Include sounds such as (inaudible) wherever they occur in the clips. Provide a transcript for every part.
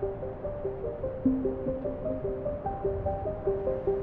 Thank you.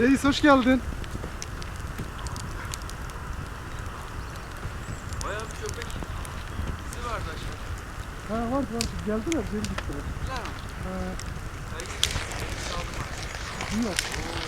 Reis hoş geldin. Bayağı bir köpek izi vardı aşağıda. Ha var var geldiler geri gittiler. Güzel mi? Ha, Belki de saldım artık. bilmiyorum. Ben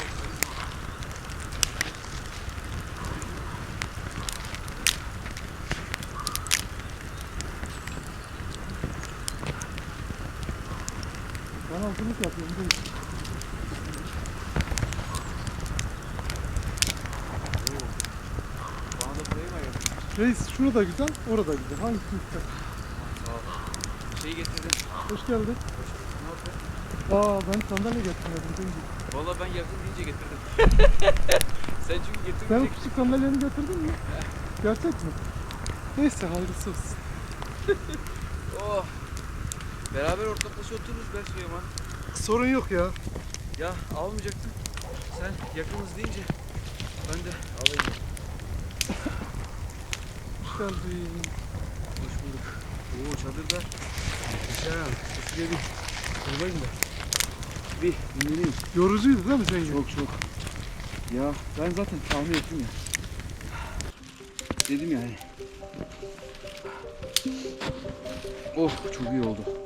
Reis şunu da güzel, orada güzel. Hangisi ol. Şeyi getirdim. Hoş geldin. Ne yapıyor? Aa ben sandalye getirmedim. Cengiz. Valla ben yakın deyince getirdim. (laughs) Sen çünkü Sen getirmeyecek. küçük sandalyeni getirdin mi? Gerçek mi? Neyse hayırlısı olsun. (laughs) Oh. Beraber ortaklaşa otururuz ben Süleyman. Sorun yok ya. Ya almayacaktım. Sen yakınız deyince ben de alayım. Geldin. Hoş bulduk. Oo çadırda. Güzel. Şuraya bir kurbayım da. Bir dinleneyim. Yorucuydu değil mi Cengiz? Çok çok. Ya ben zaten tahmin ettim ya. Dedim yani. Oh çok iyi oldu.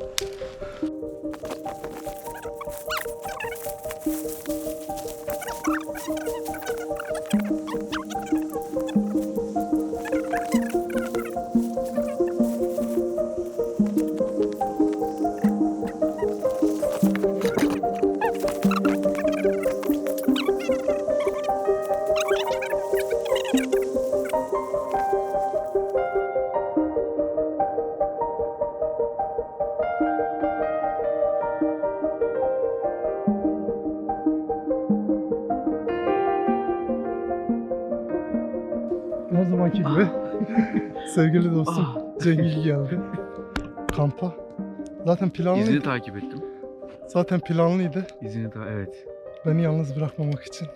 Zaten planlıydı. İzini takip ettim. Zaten planlıydı. İzini ta evet. Beni yalnız bırakmamak için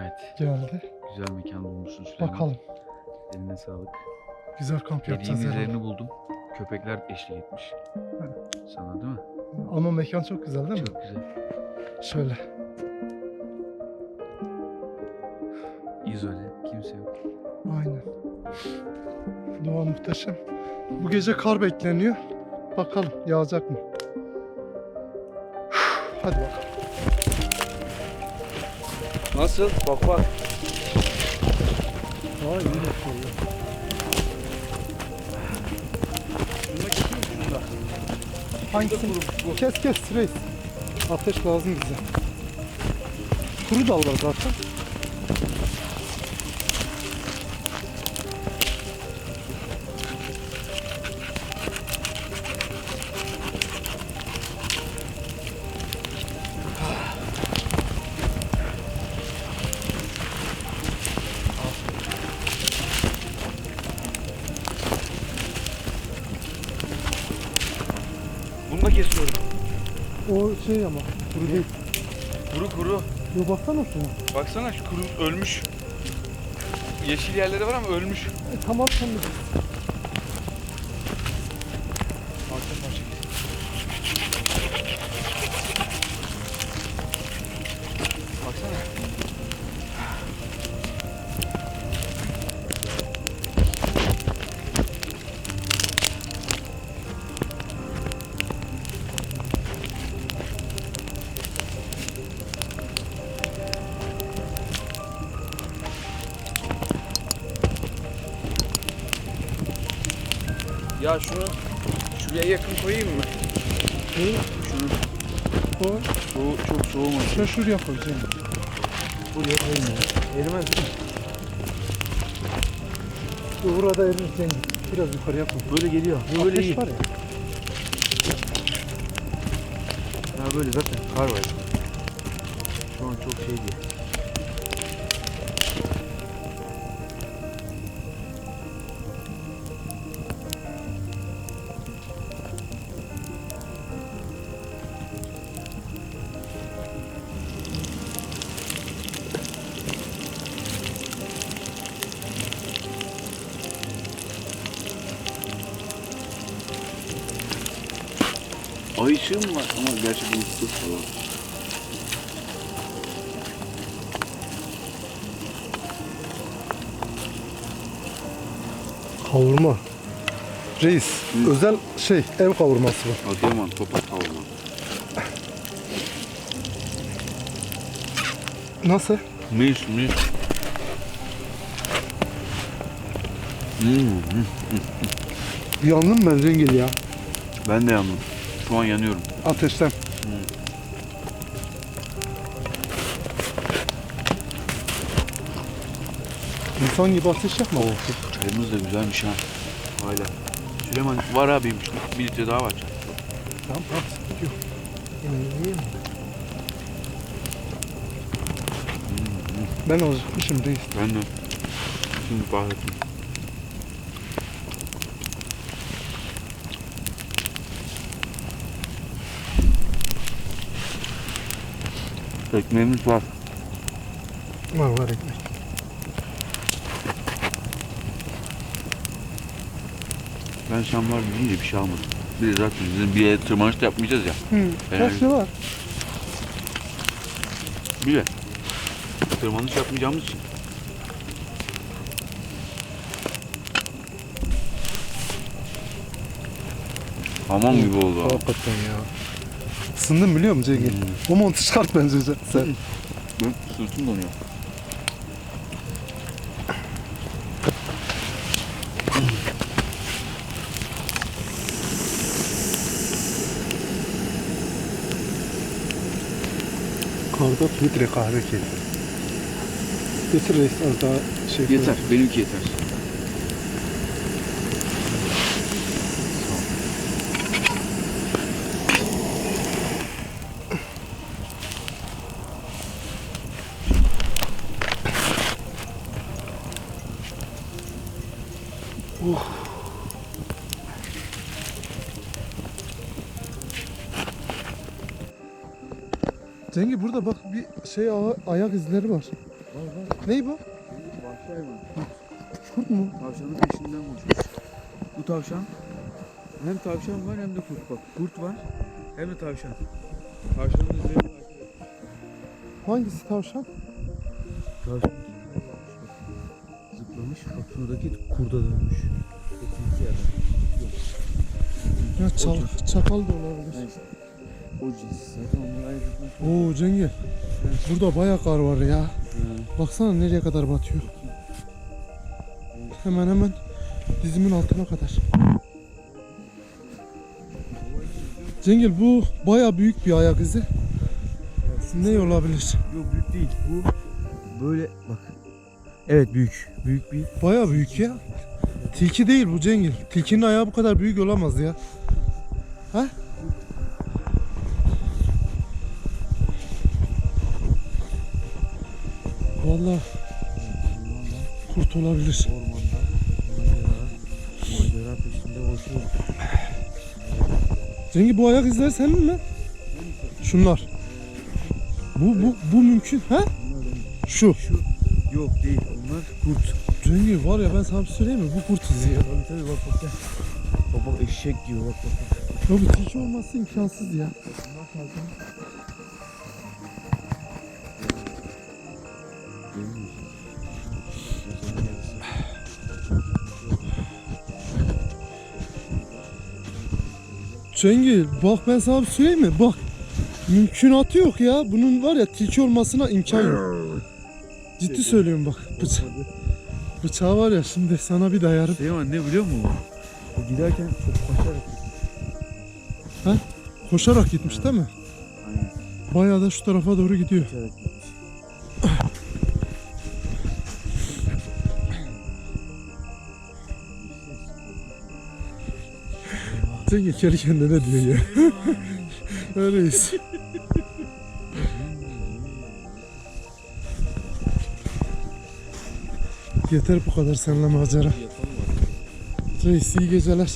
Evet. geldi. Güzel mekan bulmuşsun Süleyman. Bakalım. Eline sağlık. Güzel kamp yapacağız Dediğim herhalde. buldum. Köpekler eşlik etmiş. Sana değil mi? Ama mekan çok güzel değil mi? Çok güzel. Şöyle. İzole. Kimse yok. Aynen. Doğa muhteşem. Bu gece kar bekleniyor. Bakalım yağacak mı? Hadi bakalım. Nasıl? Bak bak. Aa iyi maşallah. Şunda? Hangisini? Kes kes reis. Ateş lazım bize. Kuru dal var zaten. Bunu da kesiyorum. O şey ama kuru değil. Kuru kuru. Yo baksana şuna. Baksana şu kuru ölmüş. Yeşil yerleri var ama ölmüş. E, tamam şimdi. Parça Ya şunu şuraya yakın koyayım mı? Şey, Şunu o soğu, çok soğumasın. şuraya şuraya koyacağım. Buraya koyayım ya. Erimez mi? Burada erir Cengiz. Biraz yukarıya koy. Böyle geliyor. Bu böyle Ateş iyi. var ya. Ha böyle zaten kar var. Şu an çok şey değil. Dur tamam. Kavurma. Reis, Hı. özel şey, ev kavurması bu. Adıyaman toprak kavurma. Nasıl? Mis, mis. Hmm. Yandım ben Zengil ya. Ben de yandım. Şu an yanıyorum. Ateşten. İnsan gibi ateş yapma. Çayımız da güzelmiş ha. Hala. Süleyman var abim. Bir litre daha var. Tamam tamam sıkıntı yok. Ben acıkmışım reis. Ben de. Şimdi bahsettim. Ekmeğimiz var. Var var ekmek. Sen var deyince bir şey almadım. De zaten bizim bir yere tırmanış da yapmayacağız ya. Hı. Şey var. Bir de tırmanış yapmayacağımız için. Hamam gibi oldu ha. Hakikaten ya. Isındım biliyor musun Cengil? O montu çıkart bence sen. (laughs) Benim sırtım donuyor. Karda filtre kahve keyfi. Getir reis az daha şey. Yeter, benimki yeter. Cengil burada bak bir şey aya- ayak izleri var. Ney bu? Vahşi hayvan. Kurt mu? Tavşanın peşinden koşmuş. Bu tavşan hem tavşan var hem de kurt. Bak kurt var hem de tavşan. Tavşanın et. Hangisi tavşan? Tavşan zıplamış. Bak şuradaki kurda dönmüş. Ya da. Ya çal- çakal da olabilir. Neyse. O cins. Zaten onları ayırtmak. Oo Cengil. Burada bayağı kar var ya. Baksana nereye kadar batıyor. Hemen hemen dizimin altına kadar. Cengil bu bayağı büyük bir ayak izi. Ne olabilir? Yok büyük değil. Bu böyle bak. Evet büyük. Büyük bir Bayağı büyük ya. Tilki değil bu Cengil. Tilkinin ayağı bu kadar büyük olamaz ya. Ha? Vallahi kurt olabilir. ormanda macera, peşinde koşuyor. Cengiz bu ayak izleri senin mi? Şunlar. Bu bu bu mümkün ha? Şu. Şu yok değil. Onlar kurt. Cengiz var ya ben sana bir şey söyleyeyim mi? Bu kurt izi ya. Tabii tabii bak bak gel. Bak bak eşek gibi bak bak. bak. Bu tilki olması imkansız ya. Cengiz bak ben sana bir söyleyeyim mi? Bak mümkünatı yok ya. Bunun var ya tilki olmasına imkan yok. Ciddi söylüyorum bak. Bıça bıçağı var ya şimdi sana bir dayarım. Süleyman ne biliyor musun? O giderken çok koşarak gitti. Koşarak gitmiş değil mi? Aynen Bayağı da şu tarafa doğru gidiyor. koşarak gitmiş. Cengiz kendi kendine diyor ya. (laughs) Öyleyiz. Yeter bu kadar seninle macera. Reis iyi geceler.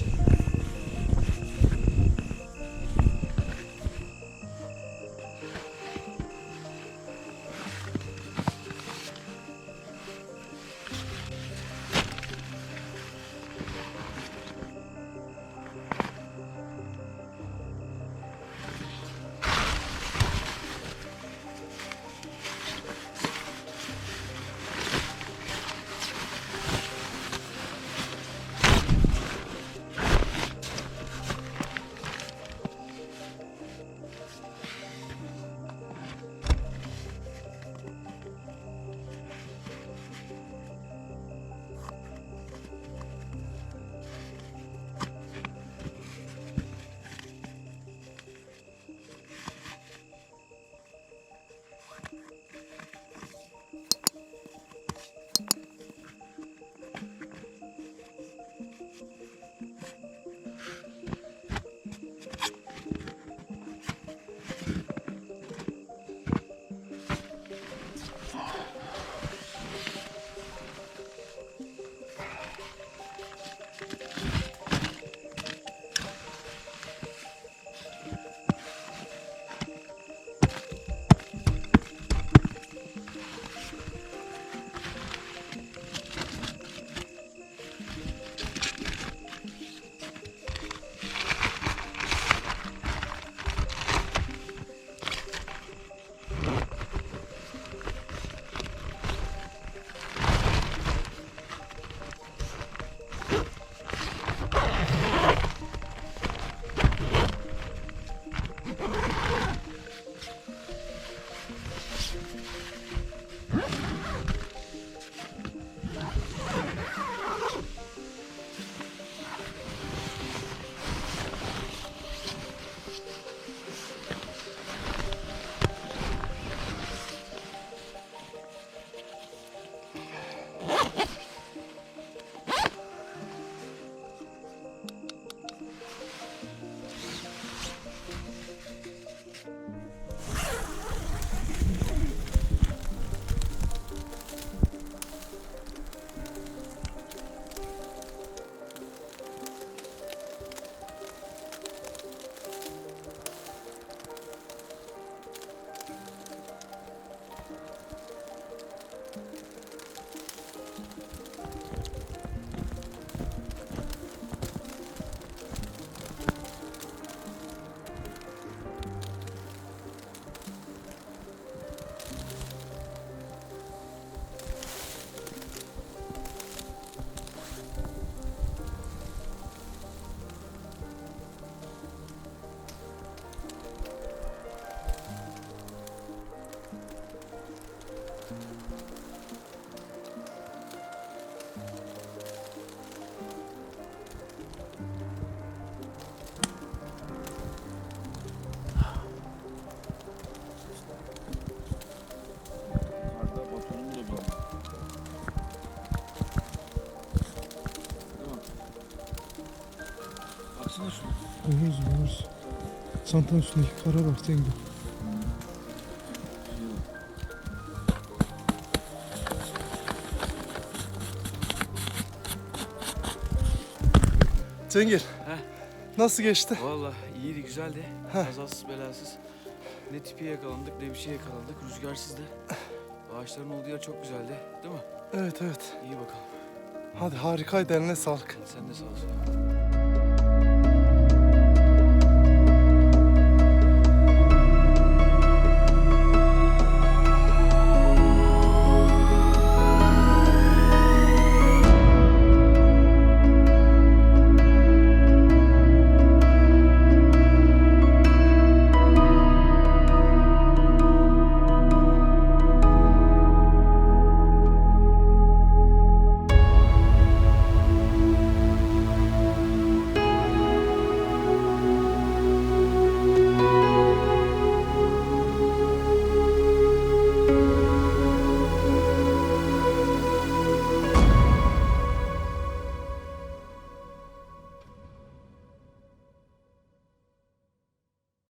Çantanın üstündeki kara bak Cengiz. Cengiz. Nasıl geçti? Valla iyiydi güzeldi. Heh. Kazasız belasız. Ne tipi yakalandık ne bir şey yakalandık. Rüzgarsızdı. Ağaçların olduğu yer çok güzeldi. Değil mi? Evet evet. İyi bakalım. Hadi harikaydı eline sağlık. Sen de sağ ol.